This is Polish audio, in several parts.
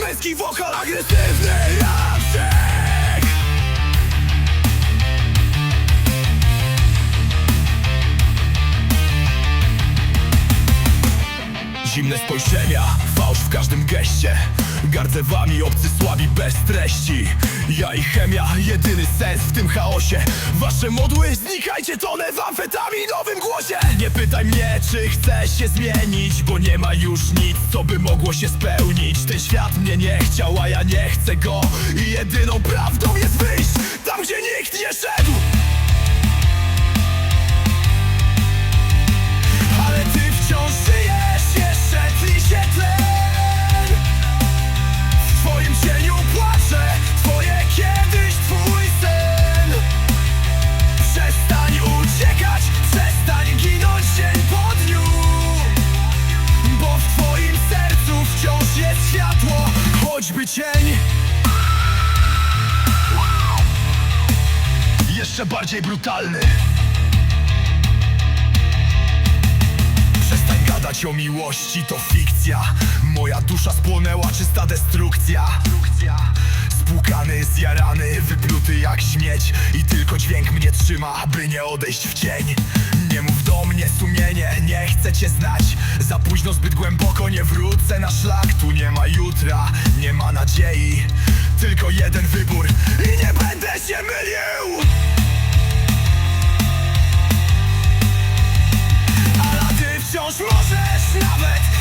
Męski wokal, agresywny. rapsik Zimne spojrzenia, fałsz w każdym geście. Gardzę wami, obcy słabi bez treści. Ja i chemia, jedyny sens w tym chaosie. Wasze modły, znikajcie tonę w amfetaminowym głosie. Nie pytaj mnie, czy chcę się zmienić Bo nie ma już nic, co by mogło się spełnić. Ten świat mnie nie chciał, a ja nie chcę go. I jedyną prawdą jest wyjść tam, gdzie nikt nie szedł cień. Jeszcze bardziej brutalny. Przestań gadać o miłości, to fikcja. Moja dusza spłonęła, czysta destrukcja. Spłukany, zjarany, wypluty jak śmieć. I dźwięk mnie trzyma, by nie odejść w cień. Nie mów do mnie sumienie, nie chcę cię znać. Za późno, zbyt głęboko, nie wrócę na szlak Tu nie ma jutra, nie ma nadziei. Tylko jeden wybór i nie będę się mylił. Ale ty wciąż możesz nawet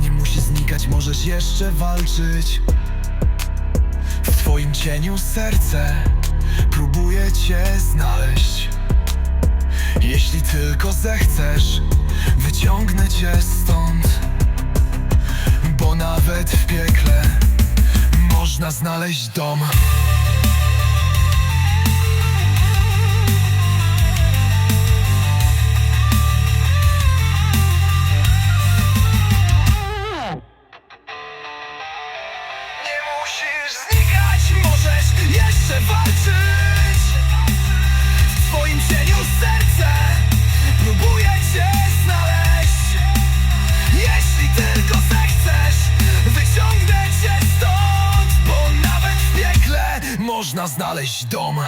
Nie musi znikać, możesz jeszcze walczyć. W twoim cieniu serce próbuje cię znaleźć. Jeśli tylko zechcesz, wyciągnę cię stąd. Bo nawet w piekle można znaleźć dom walczyć. W twoim cieniu serce próbuje cię znaleźć. Jeśli tylko zechcesz Wyciągnę cię stąd Bo nawet w piekle można znaleźć dom